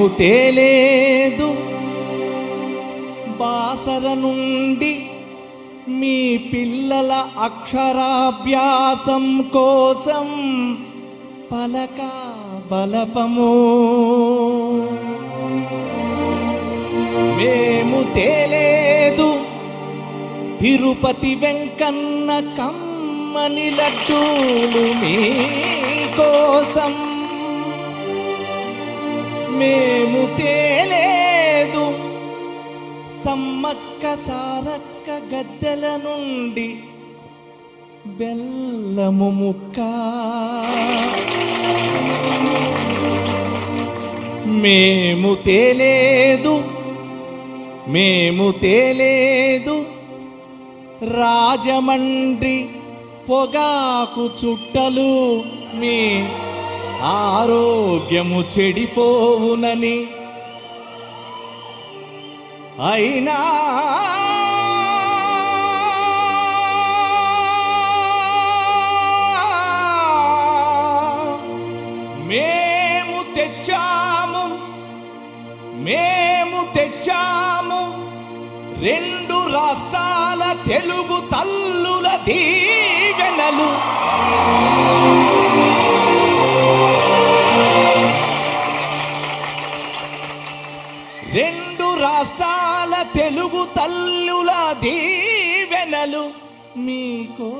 మేము తేలేదు. బాసర నుండి మీ పిల్లల అక్షరాభ్యాసం కోసం పలక బలపము. మేము తేలేదు. తిరుపతి వెంకన్న కమ్మని లడ్డూలు మీ కోసం. తేలేదు సమ్మక్క సారక్క గద్దెల నుండి బెల్లము ముక్క. మేము తేలేదు మేము తేలేదు రాజమండ్రి పొగాకు చుట్టలు మీ ఆరోగ్యము చెడిపోవునని అయినా మేము తెచ్చాము మేము తెచ్చాము రెండు రాష్ట్రాల తెలుగు తల్లుల దీవెనలు. రాష్ట్రాల తెలుగు తల్లుల దీవెనలు మీకో